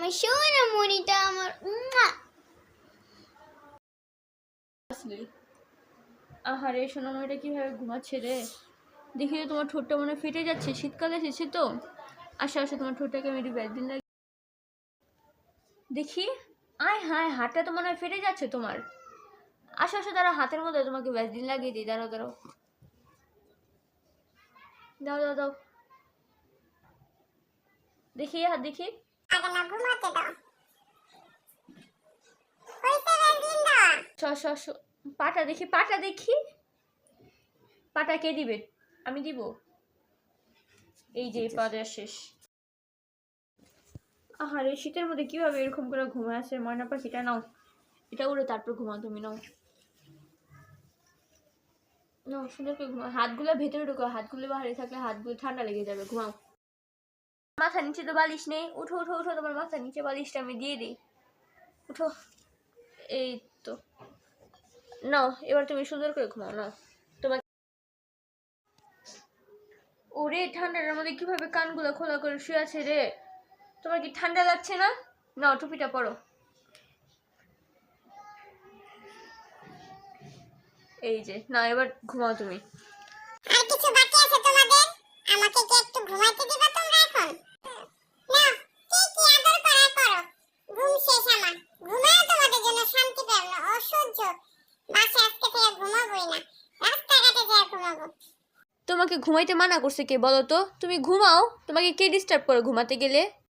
আমার সোনা মনিটা আমার আহারে সোনাময়টা কীভাবে ঘুমাচ্ছে রে? দেখি তোমার ঠোঁটটা মনে ফেটে যাচ্ছে, শীতকাল এসেছে তো। আসো আসো, তোমার ঠোঁটটাকে আমি একটু ব্যাদিন লাগি দেখি, আয়, হায়, হাতটা তো মনে হয় ফেটে যাচ্ছে তোমার। আসো আসো দাঁড়া হাতের মধ্যে তোমাকে ব্যাসদিন লাগিয়ে দিই, দাঁড়াও দাঁড়াও। দাও দাও দাও দেখি, হাত, দেখি। না ঘুমাতে দাও। পাটা দেখি পাটা দেখি। পাটা কে দিবে? আমি দিব? এই যে শেষ। আহারে শীতের মধ্যে কীভাবে এরকম করে ঘুমায় আসে? ময়না পাখিটা নাও। এটা উড়ে তারপর ঘুমাও তুমি নাও। নাও সুন্দর করে ঘুমাও। হাতগুলো ভেতরে ঢুকো হাতগুলো বাইরে থাকলে হাতগুলো ঠান্ডা লেগে যাবে। ঘুমাও। মাথা নিচে তো বালিশ নেই। উঠো উঠো উঠো, তোমার মাথা নিচে বালিশটা আমি দিয়ে দিই। উঠো। এই তো। নাও, এবার তুমি সুন্দর করে ঘুমাও, নাও। তোমাকে ওরে, ঠান্ডাটার মধ্যে কীভাবে কানগুলো খোলা করে শুয়ে আছে রে? তোমার কি ঠান্ডা লাগছে না? নাও, টুপিটা পরো। এই যে না এবার ঘুমাও তুমি আর কিছু বাকি আছে তোমাদের আমাকে কি একটু ঘুমাইতে দিবা তোমরা এখন নাও কে কি আদর করা করো ঘুম শেষ আমার ঘুমাও তোমাদের জন্য শান্তি পেলাম না অসহ্য তোমাকে ঘুমাইতে মানা করছে কে বলো তো? তুমি ঘুমাও। তোমাকে কে ডিস্টার্ব করে ঘুমাতে গেলে?